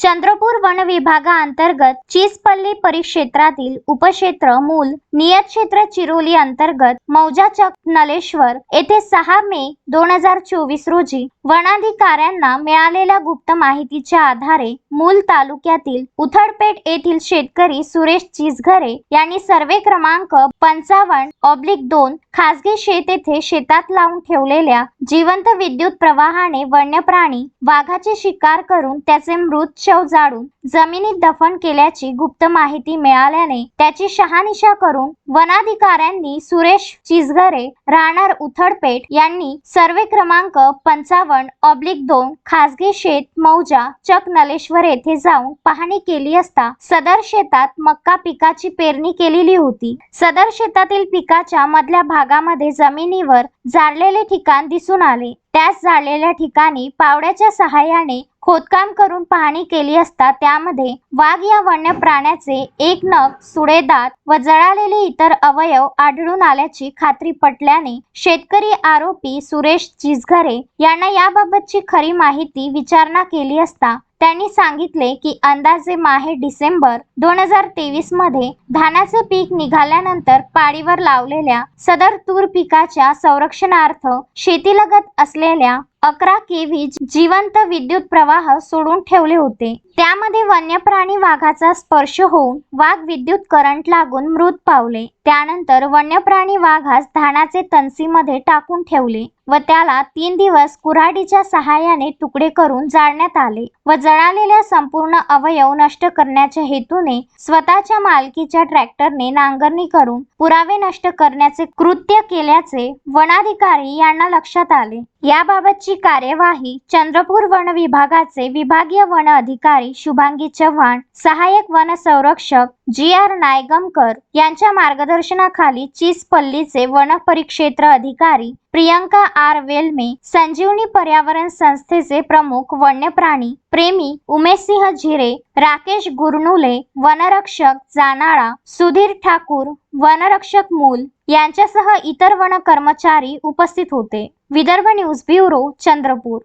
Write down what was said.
Chandrapur one विभागाअंतर्गत चिसपल्ली परिक्षेत्रातील उपक्षेत्र मूल नियत क्षेत्र चिरोली अंतर्गत मौजाचक नलेश्वर येथे सहा मे दोन हजार चोवीस रोजी वनाधिकाऱ्यांना मिळालेल्या गुप्त माहितीच्या आधारे मूल तालुक्यातील उथडपेठ येथील शेतकरी सुरेश चिसघरे यांनी सर्वे क्रमांक पंचावन्न ऑब्लिक दोन खासगी शेत येथे शेतात लावून ठेवलेल्या जिवंत विद्युत प्रवाहाने वन्य प्राणी वाघाची शिकार करून त्याचे मृत शव जाळून जमिनीत दफन केल्याची गुप्त माहिती मिळाल्याने त्याची शहानिशा करून वनाधिकाऱ्यांनी सुरेश चिजघरे राहणार उथडपेठ यांनी सर्वे क्रमांक पंचावन्न ऑब्लिक दोन खासगी शेत मौजा चक नलेश्वर येथे जाऊन पाहणी केली असता सदर शेतात मक्का पिकाची पेरणी केलेली होती. सदर शेतातील पिकाच्या मधल्या भागामध्ये जमिनीवर जाळलेले ठिकाण दिसून आले. त्यास झालेल्या ठिकाणी पावड्याच्या सहाय्याने खोदकाम करून पाहणी केली असता त्यामध्ये वाघ या वन्य प्राण्याचे एक नख सुडेदात व जळालेले इतर अवयव आढळून आल्याची खात्री पटल्याने शेतकरी आरोपी सुरेश चिजघरे यांना याबाबतची खरी माहिती विचारणा केली असता त्यांनी सांगितले की अंदाजे माहे डिसेंबर दोन हजार तेवीसमध्ये धानाचे पीक निघाल्यानंतर पाळीवर लावलेल्या सदर तूर पिकाच्या संरक्षणार्थ शेतीलगत असलेल्या अकरा केव्ही जिवंत विद्युत प्रवाह सोडून ठेवले होते. त्यामध्ये वन्य प्राणी वाघाचा स्पर्श होऊन वाघ विद्युत करंट लागून मृत पावले. त्यानंतर वन्य प्राणी वाघास धानाचे तणसीमध्ये टाकून ठेवले व त्याला तीन दिवस कुऱ्हाडीच्या सहाय्याने तुकडे करून जाळण्यात आले व जळालेल्या संपूर्ण अवयव नष्ट करण्याच्या हेतूने स्वतःच्या मालकीच्या ट्रॅक्टरने नांगरणी करून पुरावे नष्ट करण्याचे कृत्य केल्याचे वनाधिकारी यांना लक्षात आले. याबाबतची कार्यवाही चंद्रपूर वन विभागाचे विभागीय वन अधिकारी शुभांगी चव्हाण सहाय्यक वन संरक्षक जी आर नायगमकर यांच्या मार्गदर्शनाखाली चिसपल्लीचे वन परिक्षेत्र अधिकारी प्रियंका आर वेल्मे संजीवनी पर्यावरण संस्थेचे प्रमुख वन्यप्राणी प्रेमी उमेशसिंह झिरे राकेश गुरनुले वनरक्षक जानाळा सुधीर ठाकूर वनरक्षक मूल यांच्यासह इतर वन कर्मचारी उपस्थित होते. Vidarbha news bureau Chandrapur.